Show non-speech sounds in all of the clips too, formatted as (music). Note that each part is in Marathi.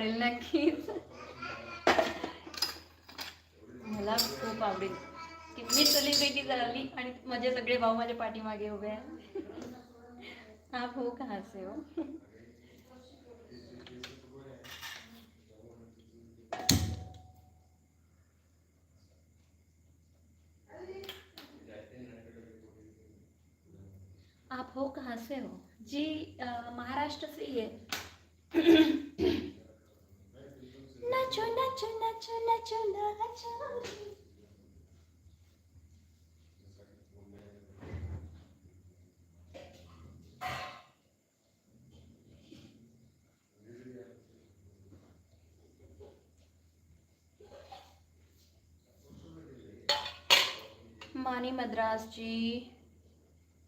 आवडेल नक्कीच. मला खूप आवडेल. की मी सेलिब्रिटी झाली आणि माझे सगळे भाऊ माझ्या पाठीमागे उभे आहे आप हो कहाँ से हो? आप हो कहाँ से हो? जी अ, महाराष्ट्र से ही है मानी Madras ji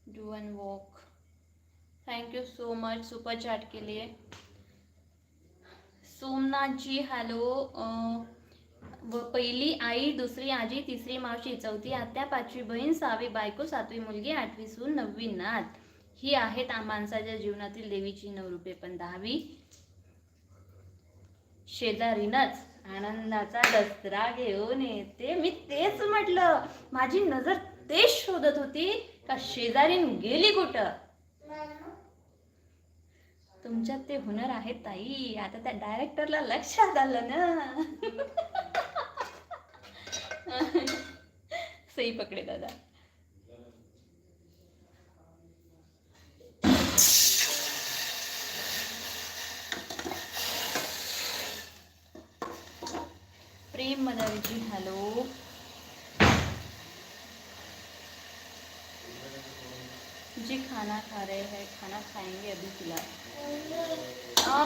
do an walk thank you so much super chat के लिए. सोमनाथ जी हेलो पहिली आई दुसरी आजी तिसरी मावशी चौथी आत्या पाचवी बहीण सहावी बायको सातवी मुलगी आठवी सून नववी नात. ही आहेत माणसाच्या जीवनातील देवीची नऊ रुपये पण दहावी शेजारीनच आनंदाचा दसरा घेऊन येते. मी तेच म्हटलं माझी नजर तेच शोधत होती का शेजारीन गेली कुठं? तुमच्यात ते हुनर आहे ताई. आता त्या डायरेक्टरला लक्षात आलं ना. सई पकडे दादा. प्रेम मदरजी हॅलो. जी खाना खा रहे हैं। खाना खाएँगे अभी फ़िलहाल। हाँ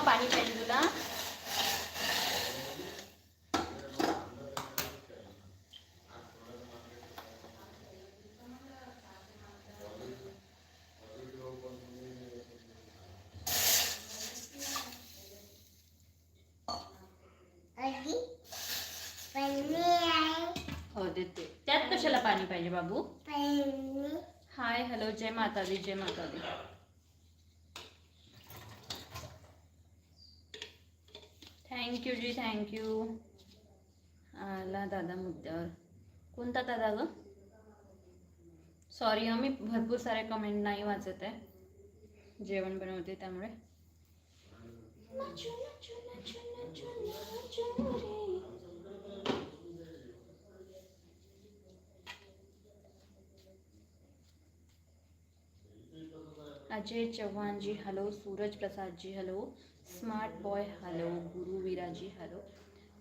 आधी पन्नी आहे हो देते। त्यात कशाला पाणी पाहिजे बाबू? हाय हॅलो जय माता दी जय माता दी थँक्यू जी थँक्यू आला दादा मुद्द्यावर. कोणता दादा ग? सॉरी मी भरपूर सारे कमेंट नाही वाचत आहे. जेवण बनवते त्यामुळे. Ajay Chauhan ji hello Suraj Prasad ji hello smart boy hello Guru Veera ji hello.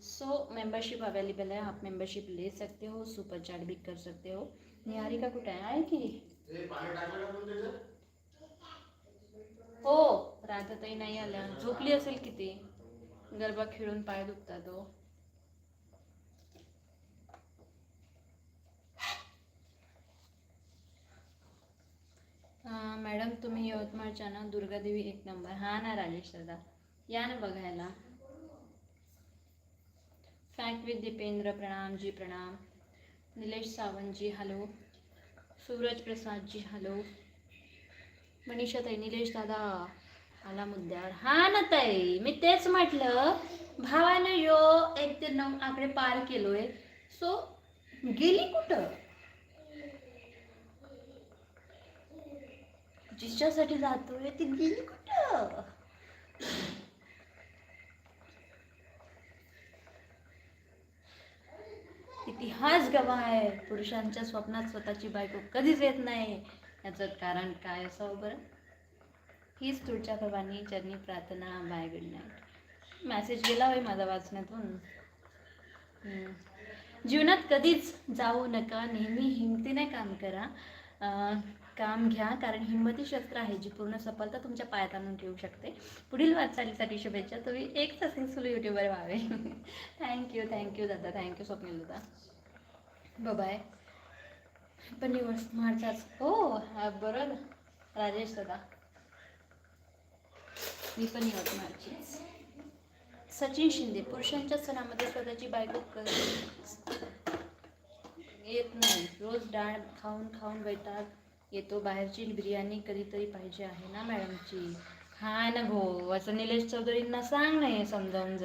So membership available है आप मेंबरशिप ले सकते हो सुपर चैट भी कर सकते हो। निहारिका कुठे आहे आहे की? हो राधाताई नाही आल्या झोपली असेल किती? गरबा खेळून पाय दुखतात तुम्ही यवतमाळच्या ना दुर्गादेवी एक नंबर. हा ना राजेश दादा. या ना बघायला. फॅक्ट विथ दीपेंद्र प्रणाम जी प्रणाम. निलेश सावंत जी हॅलो सूरज प्रसाद जी हॅलो मनीषा ताई निलेश दादा आला मुद्द्यावर. हा ना ताई मी तेच म्हटलं भावानं यो एक ते नऊ आकडे पार केलोय. सो गेली कुठं? तिच्यासाठी जातोय ती गेली कुठं? इतिहास गवाय पुरुषांच्या स्वप्नात स्वतःची बायको कधीच येत नाही. याचं कारण काय असावं बरं? हीच तुळच्या भवानी चरणी प्रार्थना बाय गुड नाईट. मॅसेज गेला होय माझा वाचण्यातून. हम्म. जीवनात कधीच जाऊ नका. नेहमी हिमतीने काम करा. काम घ्या कारण हिंमती शस्त्र आहे जी पूर्ण सफलता तुमच्या पायात आणून ठेवू शकते. पुढील वाटचालीसाठी शुभेच्छा. तुम्ही एक सक्सेसफुल युट्यूबर व्हावे. (laughs) थँक्यू थँक्यू दादा. थँक्यू स्वप्नील दादा. बाय पण निवड मार्चाच. हो बरोबर राजेश दादा. मी पण यवतमाळचीच सचिन शिंदे पुरुषांच्या सणामध्ये स्वतःची बायको क- येत नाही. रोज डाळ खाऊन खाऊन वैताग येतो. बाहेरची बिर्याणी कधीतरी पाहिजे आहे ना मॅडमची? हा ना भो असं निलेश चौधरींना सांग नाही समजावून